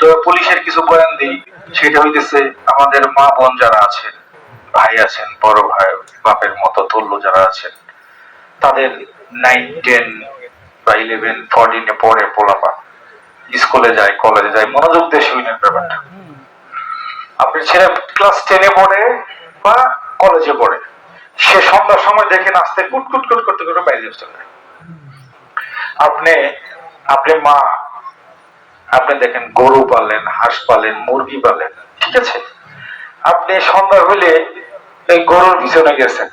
তো পুলিশের কিছু বয়ান দিই সেটা হইতেছে আমাদের মা বোন যারা আছেন, ভাই আছেন, বড় ভাই, বাপের মতো তুল্য যারা আছেন, তাদের নাইন টেন বা ইলেভেন ফোরটিনে পড়ে পোলাপা। স্কুলে যায় কলেজে যায়, মনোযোগ দিয়ে শুনেন ব্যাপারটা। আপনি ছেলে ক্লাস টেনে পড়ে বা কলেজে পড়ে, সে সন্ধ্যার সময় দেখে নাচতে কুট কুট করতে করতে বাইরে চলে আপনি আপনি মা আপনি দেখেন গরু পালেন, হাঁস পালেন, মুরগি পালেন, ঠিক আছে? আপনি সন্ধ্যা হলে এই গরুর পিছনে গেছেন।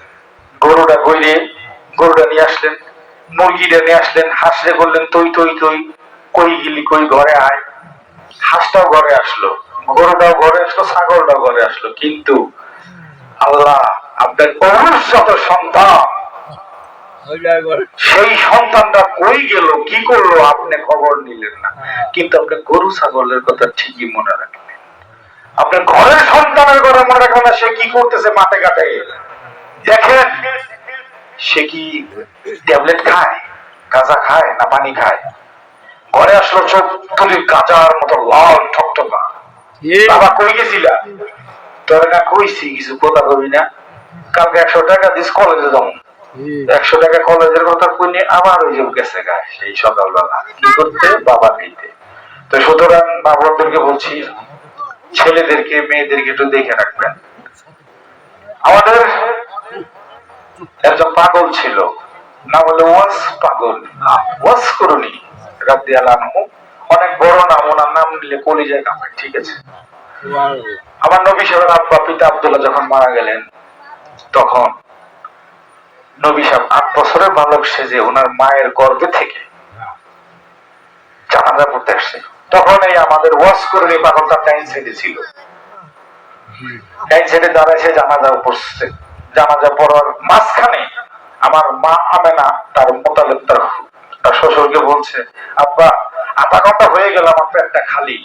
গরুটা গইলে গরুটা নিয়ে আসলেন, মুরগিটা নিয়ে আসলেন, হাঁসরে করলেন তৈ তৈ তৈ, কই গিলি, কই ঘরে আয়? হাঁসটাও ঘরে আসলো, গরুটাও ঘরে আসলো, ছাগলটাও ঘরে আসলো। কিন্তু আল্লাহ আপনার অভিশত সন্তান সেই সন্তানটা কই গেল? কি করল? আপনি খবর নিলেন না। কিন্তু আপনি গরু ছাগলের কথা ঠিকই মনে রাখলেন। আপনার ঘরের সন্তানের কথা মনে রাখলেন না সে কি করতেছে মাঠে ঘাটে? দেখেন সে কি ট্যাবলেট খায়? গাঁজা খায় না পানি খায়? ঘরে আসলো চোখ তুলি গাঁজার মতো লাল ঠকঠকা। বাবা কই গেছিলা? তোর না কইছি কিছু কথা কবি না। কালকে একশো টাকা দিস কলেজে যাব। একশো টাকা কলেজের কথা কইনি আবার ওই গেছে গায়ে সেই সকালবেলা। কি করতে বাবা খাইতে। তো সুতরাং বাবাদেরকে বলছি ছেলেদেরকে মেয়েদেরকে একটু দেখে রাখবেন। আমাদের একজন পাগল ছিল না বলে ওয়াস পাগল। ওয়াস করুনি রাব্দি আলানহু অনেক বড় নাম ওনার নাম নিলে কলিজায় কামায় ঠিক আছে? আমার নবী সাহেবের আব্বা পিতা আব্দুল্লাহ যখন মারা গেলেন তখন নবী সাহেব আট বছরের বালক সেজে ওনার মায়ের গর্ভে থেকে জানাজা পড়তে আসছে। তখন এই আমাদের ওয়াশ করে পাগলটা টাইম সেটে ছিল। টাইম দাঁড়ায় জানাজা পড়ছে। জানাজা পড়ার মাঝখানে আমার মা তার তার তার শ্বশুরকে বলছে, আব্বা, আধা ঘণ্টা হয়ে গেল আমার পেটটা খালি।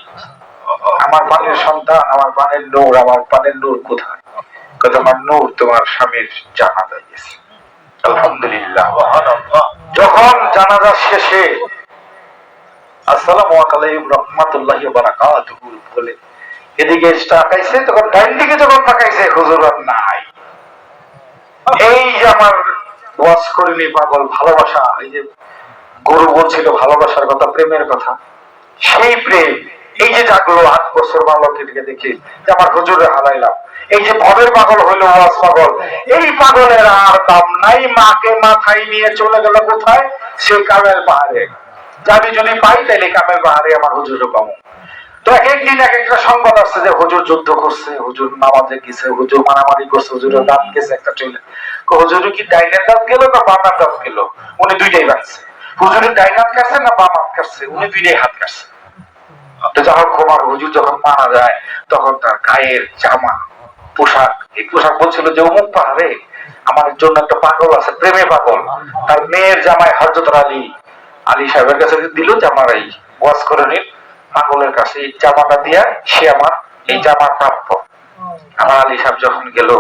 আমার পানের সন্তান, আমার পানের নূর, আমার পানের নূর কোথায়? কথা আমার নূর তোমার স্বামীর জানা গেছে। আলহামদুলিল্লাহ যখন জানাজা শেষে আসসালামু আলাইকুম বারাকাতুহু বলে, এদিকে তখন ডাইন দিকে যখন তাকাইছে, হুজুর নাই। এই যে আমার ওয়াজ করিনি পাগল ভালোবাসা, এই যে গরু বলছিল ভালোবাসার কথা, প্রেমের কথা, সেই প্রেম, এই যে জাগলো বছর বালকটিকে দেখে যে আমার হুজুরে হারাইলাম এই যে ভবের পাগল হইল ওয়াজ পাগল। এই পাগলের আর দাম নাই, মাকে মাথায় নিয়ে চলে গেল কোথায়? সেই কামের পাহাড়ে যাবি যদি পাই, তাইলে কামের পাহাড়ে আমার হুজুরে পাবো। তো এক একদিন এক একটা সংবাদ আসছে যে হুজুর যুদ্ধ করছে, হুজুর নামাজে গেছে, হুজুর মারামারি করছে, হুজুরের দাঁত গেছে একটা চলে হুজুর কি ডাইনের দাঁত গেল না বামার দাঁত গেল? উনি দুইটাই বাঁচছে হুজুরের ডাইন হাত কাটছে না বাম হাত কাটছে? উনি দুইটাই হাত কাটছে। যখন কুমার হুজুর যখন মারা যায়, তখন তার গায়ের জামা, পোশাক, এই পোশাক বলছিল যে, অমুক পাহাড়ে আমার জন্য একটা পাগল আছে, প্রেমে পাগল। তার মেয়ের জামাই হরজত আলী আলী সাহেবের কাছে দিল জামার এই ওয়াজ করে নিন। পাগলের কাছে এই জামাটা দিয়া সে আমার এই জামার প্রাপ্য। আমার আলী সাহেব যখন গেল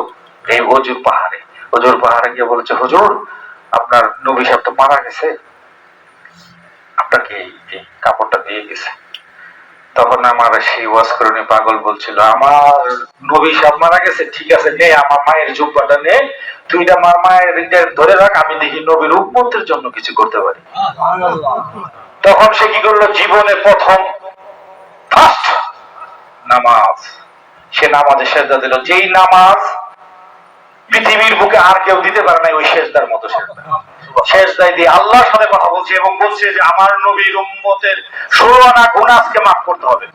এই হজুর পাহাড়ে হজুর পাহাড়ে গিয়ে বলেছে, হুজুর, আপনার নবী সাহেব তো মারা গেছে। আপনাকে এই কাপড়টা দিয়ে গেছে। তখন আমার সেই ওয়াজ করণী পাগল বলছিল, আমার নবী সাহেব মারা গেছে, ঠিক আছে, নে, আমার মায়ের জুব্বাটা নে, তুই আমার মায়ের ধরে রাখ, আমি দেখি নবীর উম্মতের জন্য কিছু করতে পারি। তখন সে কি করল? জীবনে প্রথম ফার্স্ট নামাজ। সে নামাজে সেজদা দিল। যেই নামাজ পৃথিবীর বুকে আর কেউ দিতে পারে না ওই শেষদার মতো শেষদা শেষদায় দিয়ে আল্লাহর সাথে কথা বলছে এবং বলছে যে আমার নবীর উম্মতের ষোলো আনা গুণা আজকে মাফ করতে হবে।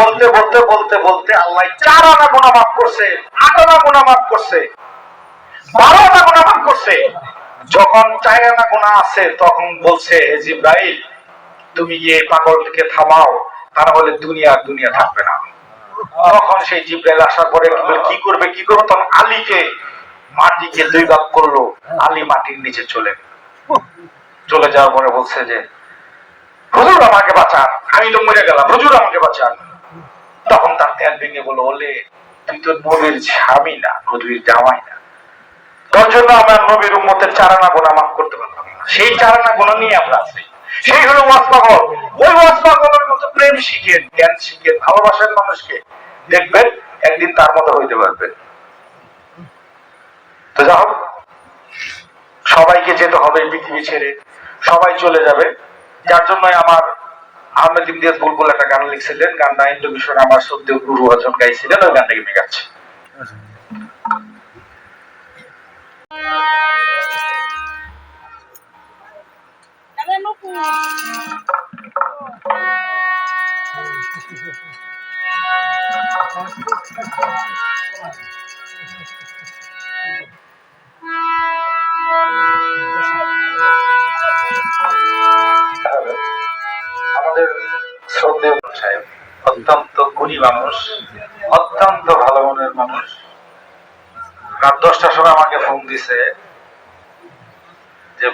বলতে বলতে বলতে বলতে আল্লাহ চার আনা গুণা মাফ করছে আট আনা গুণা মাফ করছে বারো আনা গুণা মাফ করছে। যখন চার আনা গুণা আছে তখন বলছে হে জিব্রাইল তুমি গিয়ে পাগলকে থামাও তা না হলে দুনিয়া দুনিয়া থাকবে না। তখন সেই জিব্রাইল আসার পরে কি করবে কি করবে? তখন আলীকে মাটিকে দুই ভাগ করল আলী মাটির নিচে চলে চলে যাওয়ার পরে বলছে যে, হুজুর আমাকে বাঁচান, আমি তো মরে গেলাম, হুজুর আমাকে বাঁচান। তখন তার তেল ভেঙে বলল, ওলে, তুই তো নবীর স্বামী না, নবীর জামাই না। তোর জন্য আমার নবীর উম্মতের চারানা গোনা মাফ করতে পারলাম সেই চারানা গোনা নিয়ে আমরা আছি। সেই হলো ওয়াজ পাগল। ওই ওয়াজ পাগলের মতো প্রেম শিখেন, জ্ঞান শিখেন, ভালোবাসেন মানুষকে। দেখবেন একদিন তার মতো হইতে পারবেন। তো যা সবাইকে যেতে হবে পৃথিবী ছেড়ে। সবাই চলে যাবে। যার জন্য আমার আহমেদ ইমতিয়াজ বুলবুল একটা গান লিখছিলেন। গানটা ইন্দু মিশন আমার সদ্য গুরু অজন গাইছিলেন। ওই গানটাকে আমি গাচ্ছি। তাহলে মানুষ, অত্যন্ত ভালো মনের মানুষ। রাত দশটার সময় আমাকে ফোন দিছে যে,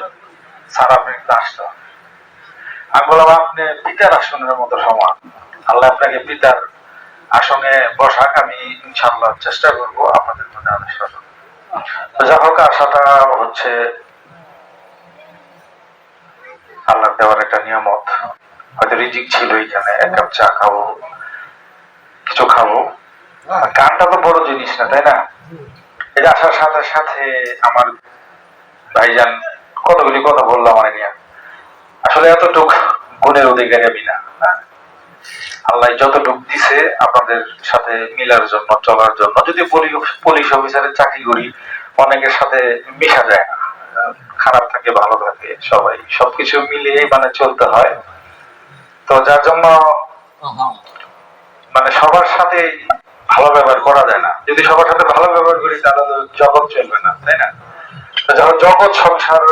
স্যার, আপনি আসতে আমি বললাম, আপনি পিতার আসনের মতো সমান। আল্লাহ আপনাকে পিতার আসনে বসাক, আমি ইনশাল্লাহ চেষ্টা করব আপনাদের মধ্যে আলোচনা যা হোক, আশাটা হচ্ছে আল্লাহ দেওয়ার একটা নিয়ামত। হয়তো রিজিক ছিল এখানে এক কাপ চা খাব। কিছু খাব। গানটা তো বড় জিনিস না তাই না? এটা আসার সাথে সাথে আমার ভাইজান কতগুলি কথা বললাম আমার নিয়ে। আসলে এতটুক গুণের অধিকারী আমি না হ্যাঁ। আল্লাহ যতটুক দিছে আপনাদের সাথে মিলার জন্য চলার জন্য। যদি পুলিশ- পুলিশ অফিসারের চাকরি করি অনেকের সাথে মিশা যায় না খারাপ থাকে ভালো থাকে সবাই। সবকিছু মিলিয়ে মানে চলতে হয়। তো যার জন্য মানে সবার সাথে ভালো ব্যবহার করা যায় না। যদি সবার সাথে ভালো ব্যবহার করি তাহলে তো জগৎ চলবে না তাই না? যখন জগৎ সংসার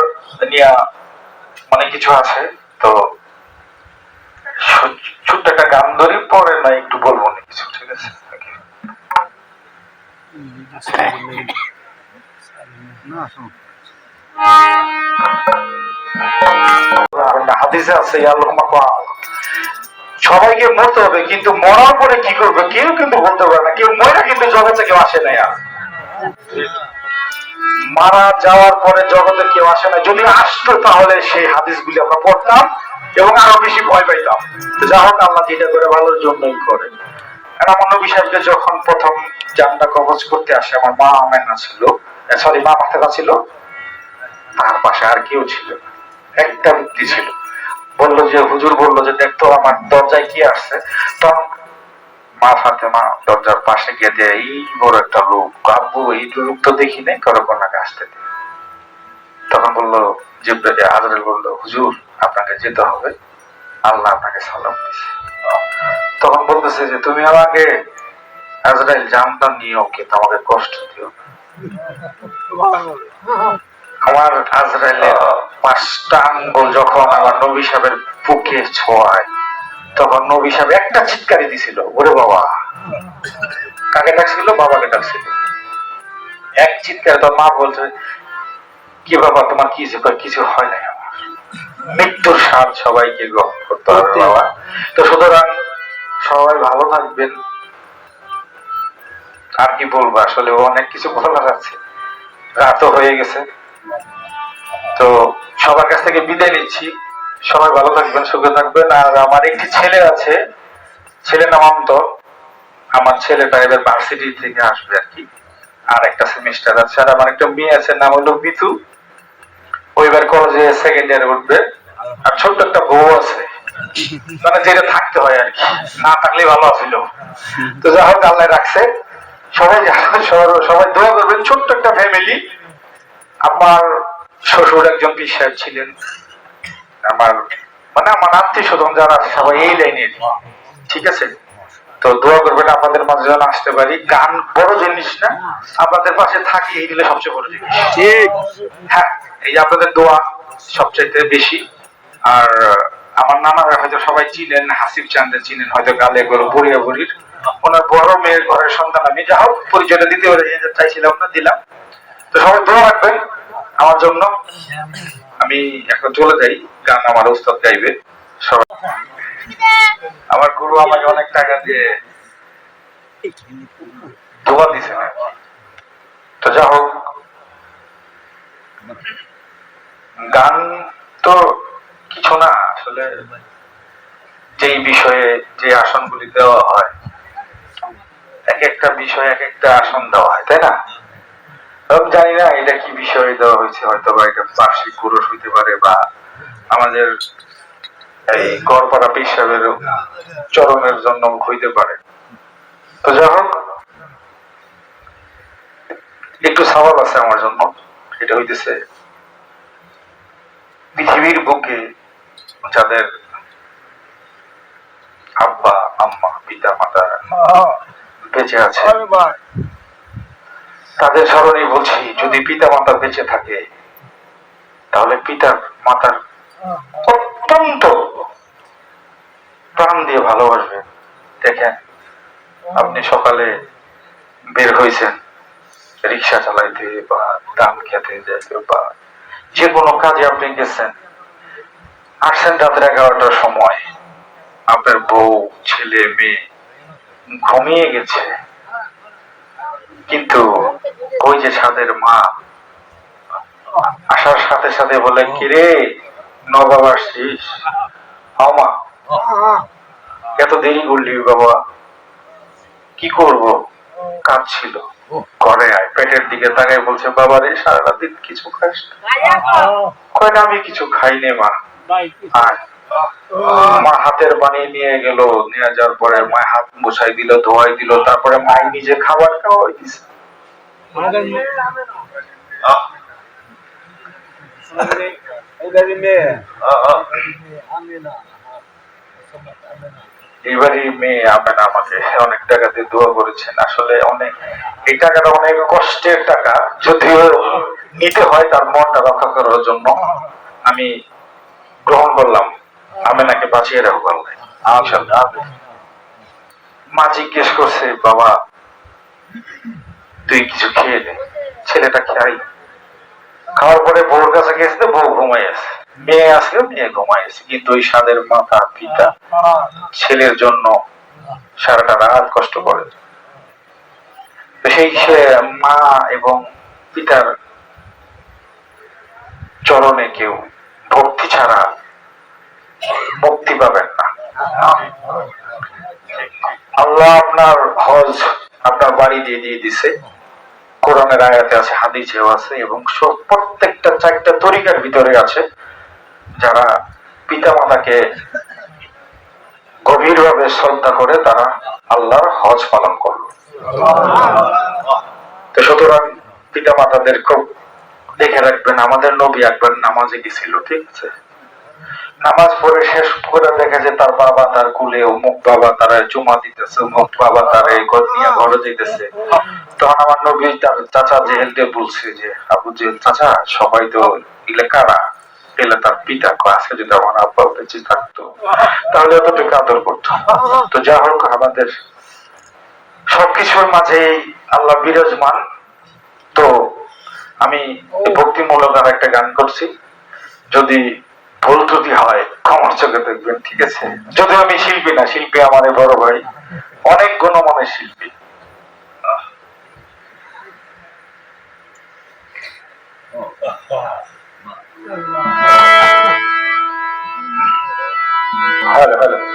নিয়ে মানে কিছু আছে তো ছোট্ট একটা গান ধরি পরে না একটু বলব না কিছু ঠিক আছে? Okay. হাদিসে আছে ইয়া লোকমা সবাইকে মরতে হবে, কিন্তু মরার পরে কি করবে? কেউ কিন্তু বলতে পারে না। কেউ মরে কিন্তু জগতে কেউ আসে না আর। মারা যাওয়ার পরে জগতে কেউ আসে না যদি আসতো তাহলে সেই হাদিসগুলি আমরা পড়তাম এবং আরও বেশি ভয় পাইতাম। যা হোক, আল্লাহ যেটা করে ভালোর জন্যই করে। আর আমার নবী সাহেবকে যখন প্রথম জানটা কবজ করতে আসে, আমার মা আমেনা ছিল। সরি মা মাথাটা ছিল। তার পাশে আর কেউ ছিল একটা ব্যক্তি ছিল। বলল যে, হুজুর বলল যে দেখতো আমার দরজায় কি আসছে? তখন মা ফাতেমা দরজার পাশে গিয়ে দিয়ে, এই বড় একটা লোক, আব্বু, এই লোক তো দেখি নাই, করো কন্যাকে আসতে তখন বলল যে হাজরেল বলল, হুজুর, আপনাকে যেতে হবে। আল্লাহ আপনাকে সালাম দিছে তখন বলতেছে যে, তুমি আমাকে আজরাইল জানতাম নিও কিন্তু আমাকে কষ্ট দিও। আমার আজরাইলের পাঁচটা আঙ্গুল যখন আমার নবী সাহেবের বুকে ছোঁয়ায় তখন নবী সাহেব একটা চিৎকারি দিছিল ওরে বাবা। কাকে ডাকছিল? বাবাকে ডাকছিল। এক চিৎকারে তোর মা বলছে কি বাবা তোমার কি? কিছু হয় নাই আমার। মৃত্যুর স্বাদ সবাইকে গ্রহণ করতে হবে বাবা। তো সুতরাং সবাই ভালো থাকবেন। আর কি বলব আসলে অনেক কিছু বলার আছে। রাতও হয়ে গেছে। তো সবার কাছ থেকে বিদায় নিচ্ছি। সবাই ভালো থাকবেন, সুখে থাকবেন। আর আমার একটি ছেলে আছে ছেলে নাম অন্তর। আমার ছেলেটা এবার ভার্সিটি থেকে আসবে আর কি। আর একটা সেমিস্টার আছে। আর আমার একটা মেয়ে আছে, নাম হলো বিতু ওইবার কলেজে সেকেন্ড ইয়ারে উঠবে। আর ছোট্ট একটা বউ আছে। মানে যেটা থাকতে হয় আর কি। না থাকলে ভালো আছিল। তো যা হোক, আল্লাহ রাখছে। সবাই সবাই- সবাই দোয়া করবেন। ছোট্ট একটা ফ্যামিলি আমার শ্বশুর একজন সাহেব ছিলেন। আমার মানে আমার আত্মীয় স্বজন যারা সবাই এই লাইনের ঠিক আছে? তো দোয়া করবেন আপনাদের মাঝে যেন আসতে পারি। গান বড় জিনিস না আপনাদের পাশে থাকি এই দিলে সবচেয়ে বড় জিনিস। ঠিক। হ্যাঁ এই যে আপনাদের দোয়া সবচাইতে বেশি। আর আমার নানারা হয়তো সবাই চিনেন হাসিব চান্দের চিনেন হয়তো গালে গরু বুড়িয়া বুড়ির। ওনার বড় মেয়ের ঘরের সন্তান আমি। যা হোক পরিচয়টা দিতে পারে চাইছিলাম না দিলাম। সবাই দোয়া রাখবেন আমার জন্য। আমি এখন চলে যাই, গান আমার উস্তাদ গাইবে। সবাই আমার গুরু আমাকে অনেক টাকা দিয়ে দোয়া দিছে। তো যা হোক। গান তো কিছু না, আসলে যে সেই বিষয়ে যে আসনগুলি দেওয়া হয়, এক একটা বিষয়ে এক একটা আসন দেওয়া হয়, তাই না? আমি জানি না এটা কি বিষয়ে দেওয়া হয়েছে হয়তো বা এটা বার্ষিক পুরুষ হইতে পারে বা আমাদের এই গড়পাড়া চরণের জন্য হইতে পারে। তো যাই হোক একটু সওয়াল আছে আমার জন্য এটা হইতেছে পৃথিবীর বুকে যাদের আব্বা আম্মা পিতা মাতা বেঁচে আছে তাদের স্মরণে বলছি, যদি পিতা মাতা বেঁচে থাকে, তাহলে পিতা মাতার অত্যন্ত প্রাণ দিয়ে ভালোবাসবেন। দেখেন, আপনি সকালে বের হয়েছেন, রিক্সা চালাইতে বা ধান খেতে যেতে বা যে কোনো কাজে আপনি গেছেন, আসছেন রাত্রে এগারোটার সময়, আপনার বউ, ছেলে, মেয়ে ঘুমিয়ে গেছে। কিন্তু ওই যে সাদের মা আসার সাথে সাথে বলে কিরে নবাব আসছিস? হাও মা। এত দেরি করলি বাবা কি করব? কাজ ছিল ঘরে আয় পেটের দিকে তাকাই বলছে বাবা রে সারাটা দিন কিছু খাস না?" কয় না আমি কিছু খাইনি মা। আয়। মা হাতের পানি নিয়ে গেল, নিয়ে যাওয়ার পরে মা হাত মুছাই দিল, ধোয়াই দিল, তারপরে মা নিজে খাবার খাওয়াই দিছে। এবারই মেয়ে আমেন আমাকে অনেক টাকা দিয়ে দোয়া করেছেন। আসলে অনেক, এই টাকাটা অনেক কষ্টের টাকা, যদিও নিতে হয় তার মনটা রক্ষা করার জন্য। আমি গ্রহণ করলাম। আমেনাকে বাঁচিয়ে রাখব আল্লাহ। মা জিজ্ঞেস করছে বাবা তুই কিছু খেয়ে নে। ছেলেটা খাই। খাওয়ার পরে বউর কাছে গেছে বউ ঘুমাই আছে। মেয়ে আসলে মেয়ে ঘুমাই আছে কিন্তু ওই সাদের মাতা পিতা। ছেলের জন্য সারাটা রাত কষ্ট করে। সেই সে মা এবং পিতার চরণে কেউ ভক্তি ছাড়া আল্লাহ আপনার হজ আপনার বাড়ি দিয়ে দিয়ে দিছে। কোরআনের আয়াতে আছে, হাদিসেও আছে, এবং সব- প্রত্যেকটা চারটা তরিকার ভিতরে আছে। যারা পিতা মাতাকে গভীরভাবে শ্রদ্ধা করে তারা আল্লাহর হজ পালন করল। তো সুতরাং পিতা মাতাদের খুব দেখে রাখবেন, আমাদের নবী একবার নামাজে গেছিল, ঠিক আছে? নামাজ পড়ে শেষ করে দেখে যে তার বাবা তার কুলে অমুক বাবা তারা চুমা দিতেছে, অমুক বাবা তার এই নিয়ে ঘরে যেতেছে তখন আমার নবী তার চাচা জেহেলকে বলছে যে, আবু জেহেল চাচা, সবাই তো ইলে কারা? এলে তার পিতা যদি আমার আব্বা বেঁচে থাকতো, তাহলে আদর করতো। তো যা হোক, আমাদের সবকিছুর মাঝে আল্লাহ বিরাজমান। তো আমি ভক্তিমূলক আর একটা গান করছি। যদি ভুল ত্রুটি হয়, ক্ষমার চোখে দেখবেন, ঠিক আছে? যদি আমি শিল্পী না, শিল্পী আমার বড় ভাই। অনেক গুণমানের শিল্পী। Hello hello.